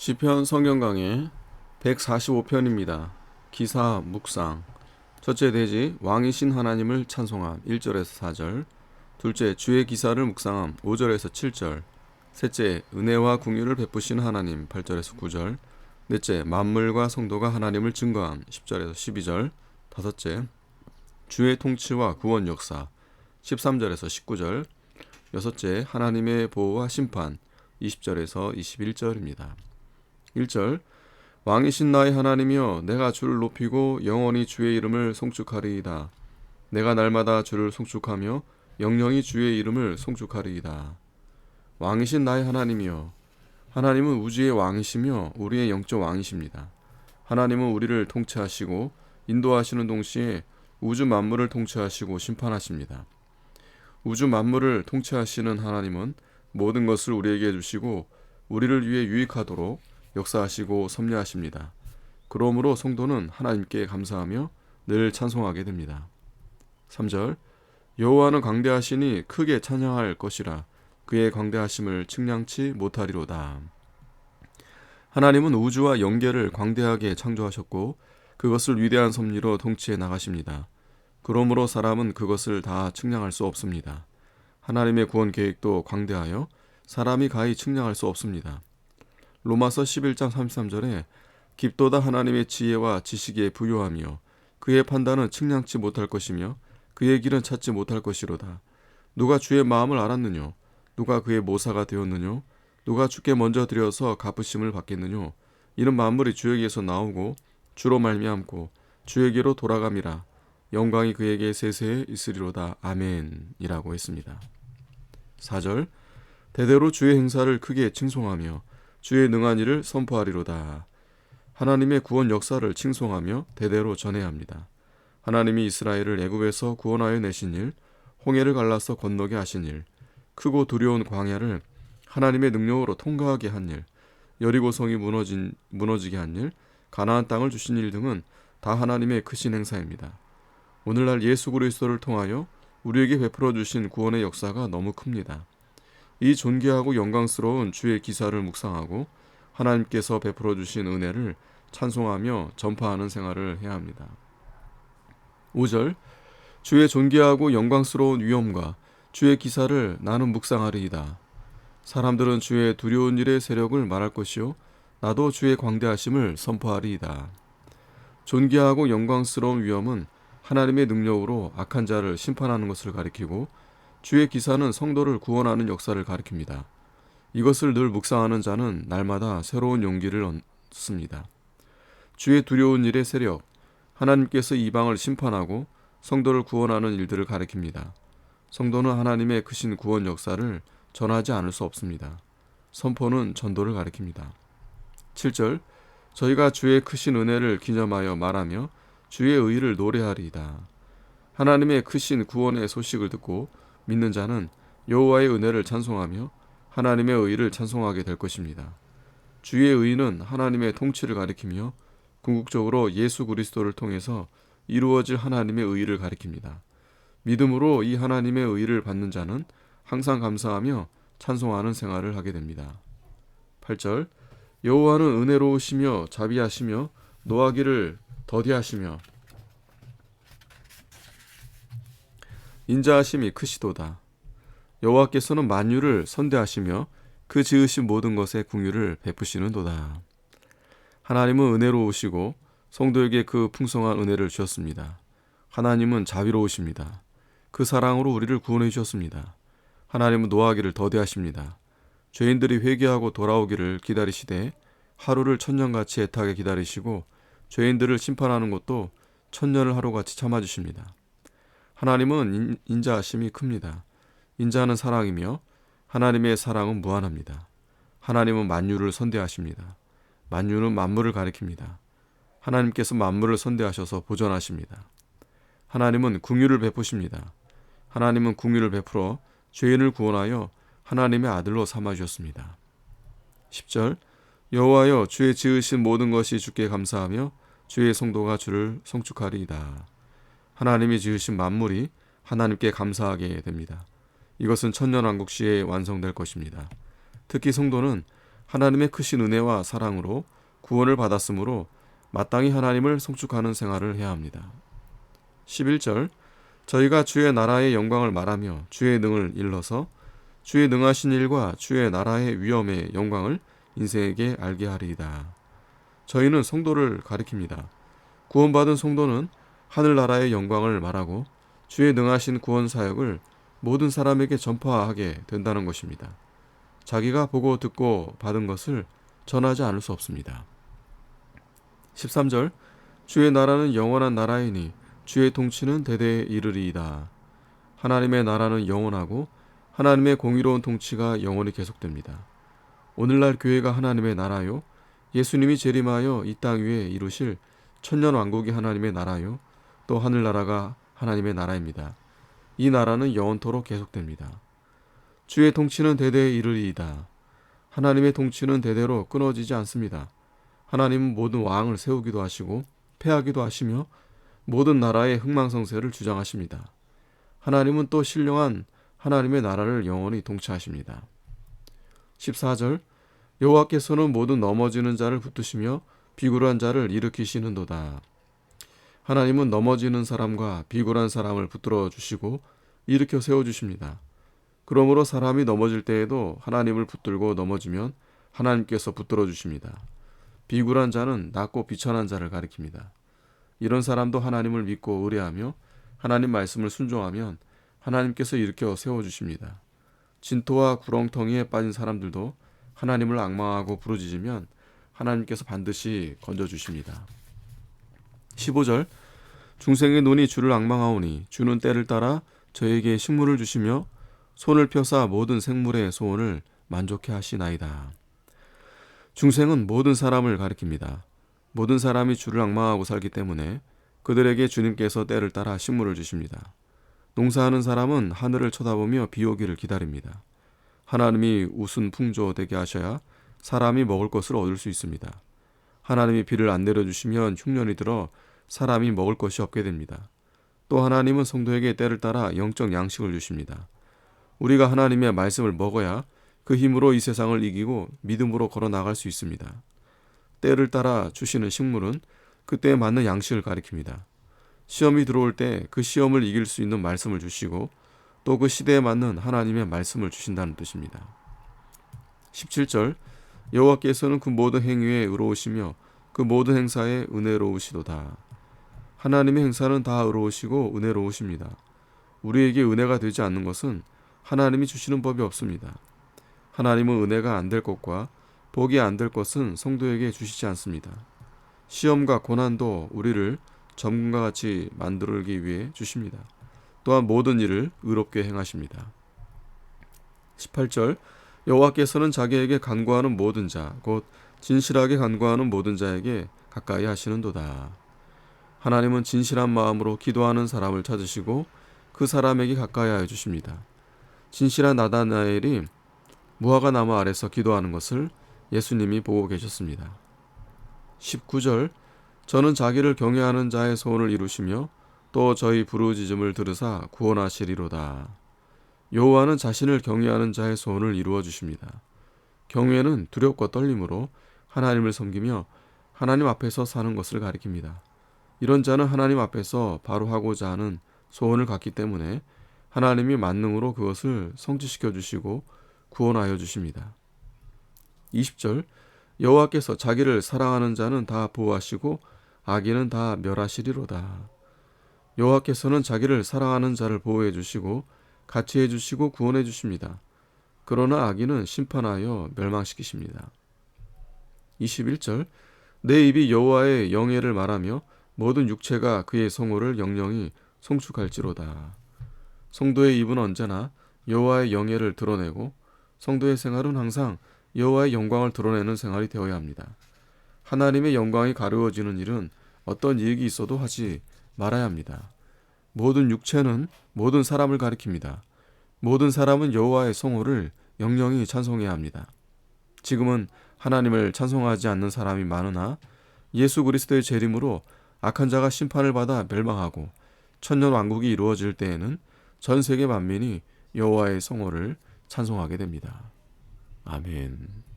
시편 성경 강의 145편입니다. 기사 묵상. 첫째 대지 왕이신 하나님을 찬송함 1절에서 4절. 둘째 주의 기사를 묵상함 5절에서 7절. 셋째 은혜와 궁유를 베푸시는 하나님 8절에서 9절. 넷째 만물과 성도가 하나님을 증거함 10절에서 12절. 다섯째 주의 통치와 구원 역사 13절에서 19절. 여섯째 하나님의 보호와 심판 20절에서 21절입니다. 1절 왕이신 나의 하나님이여 내가 주를 높이고 영원히 주의 이름을 송축하리이다. 내가 날마다 주를 송축하며 영영이 주의 이름을 송축하리이다. 왕이신 나의 하나님이여 하나님은 우주의 왕이시며 우리의 영적 왕이십니다. 하나님은 우리를 통치하시고 인도하시는 동시에 우주 만물을 통치하시고 심판하십니다. 우주 만물을 통치하시는 하나님은 모든 것을 우리에게 주시고 우리를 위해 유익하도록 역사하시고 섭리하십니다. 그러므로 성도는 하나님께 감사하며 늘 찬송하게 됩니다. 3절 여호와는 광대하시니 크게 찬양할 것이라 그의 광대하심을 측량치 못하리로다. 하나님은 우주와 영계를 광대하게 창조하셨고 그것을 위대한 섭리로 통치해 나가십니다. 그러므로 사람은 그것을 다 측량할 수 없습니다. 하나님의 구원 계획도 광대하여 사람이 가히 측량할 수 없습니다. 로마서 11장 33절에 깊도다 하나님의 지혜와 지식에 부요하며 그의 판단은 측량치 못할 것이며 그의 길은 찾지 못할 것이로다. 누가 주의 마음을 알았느뇨? 누가 그의 모사가 되었느뇨? 누가 주께 먼저 드려서 갚으심을 받겠느뇨? 이는 만물이 주에게서 나오고 주로 말미암고 주에게로 돌아감이라. 영광이 그에게 세세에 있으리로다. 아멘이라고 했습니다. 4절 대대로 주의 행사를 크게 칭송하며 주의 능한 일을 선포하리로다. 하나님의 구원 역사를 칭송하며 대대로 전해야 합니다. 하나님이 이스라엘을 애굽에서 구원하여 내신 일, 홍해를 갈라서 건너게 하신 일, 크고 두려운 광야를 하나님의 능력으로 통과하게 한 일, 여리고성이 무너진 무너지게 한 일, 가나안 땅을 주신 일 등은 다 하나님의 크신 행사입니다. 오늘날 예수 그리스도를 통하여 우리에게 베풀어 주신 구원의 역사가 너무 큽니다. 이 존귀하고 영광스러운 주의 기사를 묵상하고 하나님께서 베풀어 주신 은혜를 찬송하며 전파하는 생활을 해야 합니다. 5절 주의 존귀하고 영광스러운 위엄과 주의 기사를 나는 묵상하리이다. 사람들은 주의 두려운 일의 세력을 말할 것이요 나도 주의 광대하심을 선포하리이다. 존귀하고 영광스러운 위엄은 하나님의 능력으로 악한 자를 심판하는 것을 가리키고 주의 기사는 성도를 구원하는 역사를 가리킵니다. 이것을 늘 묵상하는 자는 날마다 새로운 용기를 얻습니다. 주의 두려운 일의 세력, 하나님께서 이방을 심판하고 성도를 구원하는 일들을 가리킵니다. 성도는 하나님의 크신 구원 역사를 전하지 않을 수 없습니다. 선포는 전도를 가리킵니다. 7절 저희가 주의 크신 은혜를 기념하여 말하며 주의 의를 노래하리이다. 하나님의 크신 구원의 소식을 듣고 믿는 자는 여호와의 은혜를 찬송하며 하나님의 의를 찬송하게 될 것입니다. 주의 의는 하나님의 통치를 가리키며 궁극적으로 예수 그리스도를 통해서 이루어질 하나님의 의를 가리킵니다. 믿음으로 이 하나님의 의를 받는 자는 항상 감사하며 찬송하는 생활을 하게 됩니다. 8절 여호와는 은혜로우시며 자비하시며 노하기를 더디하시며 인자하심이 크시도다. 여호와께서는 만유를 선대하시며 그 지으신 모든 것에 궁유를 베푸시는도다. 하나님은 은혜로우시고 성도에게 그 풍성한 은혜를 주셨습니다. 하나님은 자비로우십니다. 그 사랑으로 우리를 구원해 주셨습니다. 하나님은 노하기를 더디하십니다. 죄인들이 회개하고 돌아오기를 기다리시되 하루를 천년같이 애타게 기다리시고 죄인들을 심판하는 것도 천년을 하루같이 참아주십니다. 하나님은 인자하심이 큽니다. 인자는 사랑이며 하나님의 사랑은 무한합니다. 하나님은 만유를 선대하십니다. 만유는 만물을 가리킵니다. 하나님께서 만물을 선대하셔서 보존하십니다. 하나님은 궁유를 베푸십니다. 하나님은 궁유를 베풀어 죄인을 구원하여 하나님의 아들로 삼아 주셨습니다. 10절 여호와여 주의 지으신 모든 것이 주께 감사하며 주의 성도가 주를 성축하리이다. 하나님이 지으신 만물이 하나님께 감사하게 됩니다. 이것은 천년왕국 시에 완성될 것입니다. 특히 성도는 하나님의 크신 은혜와 사랑으로 구원을 받았으므로 마땅히 하나님을 성축하는 생활을 해야 합니다. 11절 저희가 주의 나라의 영광을 말하며 주의 능을 일러서 주의 능하신 일과 주의 나라의 위엄의 영광을 인생에게 알게 하리이다. 저희는 성도를 가리킵니다. 구원받은 성도는 하늘나라의 영광을 말하고 주의 능하신 구원 사역을 모든 사람에게 전파하게 된다는 것입니다. 자기가 보고 듣고 받은 것을 전하지 않을 수 없습니다. 13절 주의 나라는 영원한 나라이니 주의 통치는 대대에 이르리이다. 하나님의 나라는 영원하고 하나님의 공의로운 통치가 영원히 계속됩니다. 오늘날 교회가 하나님의 나라요 예수님이 재림하여 이 땅 위에 이루실 천년 왕국이 하나님의 나라요 또 하늘나라가 하나님의 나라입니다. 이 나라는 영원토록 계속됩니다. 주의 통치는 대대에 이르리이다. 하나님의 통치는 대대로 끊어지지 않습니다. 하나님은 모든 왕을 세우기도 하시고 패하기도 하시며 모든 나라의 흥망성쇠를 주장하십니다. 하나님은 또 신령한 하나님의 나라를 영원히 통치하십니다. 14절 여호와께서는 모든 넘어지는 자를 붙드시며 비굴한 자를 일으키시는도다. 하나님은 넘어지는 사람과 비굴한 사람을 붙들어 주시고 일으켜 세워 주십니다. 그러므로 사람이 넘어질 때에도 하나님을 붙들고 넘어지면 하나님께서 붙들어 주십니다. 비굴한 자는 낮고 비천한 자를 가리킵니다. 이런 사람도 하나님을 믿고 의뢰하며 하나님 말씀을 순종하면 하나님께서 일으켜 세워 주십니다. 진토와 구렁텅이에 빠진 사람들도 하나님을 악망하고 부르짖으면 하나님께서 반드시 건져 주십니다. 15절 중생의 눈이 주를 악망하오니 주는 때를 따라 저에게 식물을 주시며 손을 펴사 모든 생물의 소원을 만족해 하시나이다. 중생은 모든 사람을 가리킵니다. 모든 사람이 주를 악망하고 살기 때문에 그들에게 주님께서 때를 따라 식물을 주십니다. 농사하는 사람은 하늘을 쳐다보며 비 오기를 기다립니다. 하나님이 웃은 풍조 되게 하셔야 사람이 먹을 것을 얻을 수 있습니다. 하나님이 비를 안 내려주시면 흉년이 들어 사람이 먹을 것이 없게 됩니다. 또 하나님은 성도에게 때를 따라 영적 양식을 주십니다. 우리가 하나님의 말씀을 먹어야 그 힘으로 이 세상을 이기고 믿음으로 걸어 나갈 수 있습니다. 때를 따라 주시는 식물은 그때에 맞는 양식을 가리킵니다. 시험이 들어올 때 그 시험을 이길 수 있는 말씀을 주시고 또 그 시대에 맞는 하나님의 말씀을 주신다는 뜻입니다. 17절 여호와께서는 그 모든 행위에 의로우시며 그 모든 행사에 은혜로우시도다. 하나님의 행사는 다 의로우시고 은혜로우십니다. 우리에게 은혜가 되지 않는 것은 하나님이 주시는 법이 없습니다. 하나님은 은혜가 안 될 것과 복이 안 될 것은 성도에게 주시지 않습니다. 시험과 고난도 우리를 점과 같이 만들기 위해 주십니다. 또한 모든 일을 의롭게 행하십니다. 18절 여호와께서는 자기에게 간구하는 모든 자, 곧 진실하게 간구하는 모든 자에게 가까이 하시는도다. 하나님은 진실한 마음으로 기도하는 사람을 찾으시고 그 사람에게 가까이 하여 주십니다. 진실한 나다나엘이 무화과 나무 아래서 기도하는 것을 예수님이 보고 계셨습니다. 19절 저는 자기를 경외하는 자의 소원을 이루시며 또 저희 부르짖음을 들으사 구원하시리로다. 여호와는 자신을 경외하는 자의 소원을 이루어 주십니다. 경외는 두렵고 떨림으로 하나님을 섬기며 하나님 앞에서 사는 것을 가리킵니다. 이런 자는 하나님 앞에서 바로 하고자 하는 소원을 갖기 때문에 하나님이 만능으로 그것을 성취시켜 주시고 구원하여 주십니다. 20절 여호와께서 자기를 사랑하는 자는 다 보호하시고 악인은 다 멸하시리로다. 여호와께서는 자기를 사랑하는 자를 보호해 주시고 같이 해 주시고 구원해 주십니다. 그러나 악인은 심판하여 멸망시키십니다. 21절 내 입이 여호와의 영예를 말하며 모든 육체가 그의 성호를 영영히 송축할지로다. 성도의 입은 언제나 여호와의 영예를 드러내고 성도의 생활은 항상 여호와의 영광을 드러내는 생활이 되어야 합니다. 하나님의 영광이 가르워지는 일은 어떤 이익이 있어도 하지 말아야 합니다. 모든 육체는 모든 사람을 가리킵니다. 모든 사람은 여호와의 성호를 영영히 찬송해야 합니다. 지금은 하나님을 찬송하지 않는 사람이 많으나 예수 그리스도의 재림으로 악한 자가 심판을 받아 멸망하고 천년 왕국이 이루어질 때에는 전 세계 만민이 여호와의 성호를 찬송하게 됩니다. 아멘.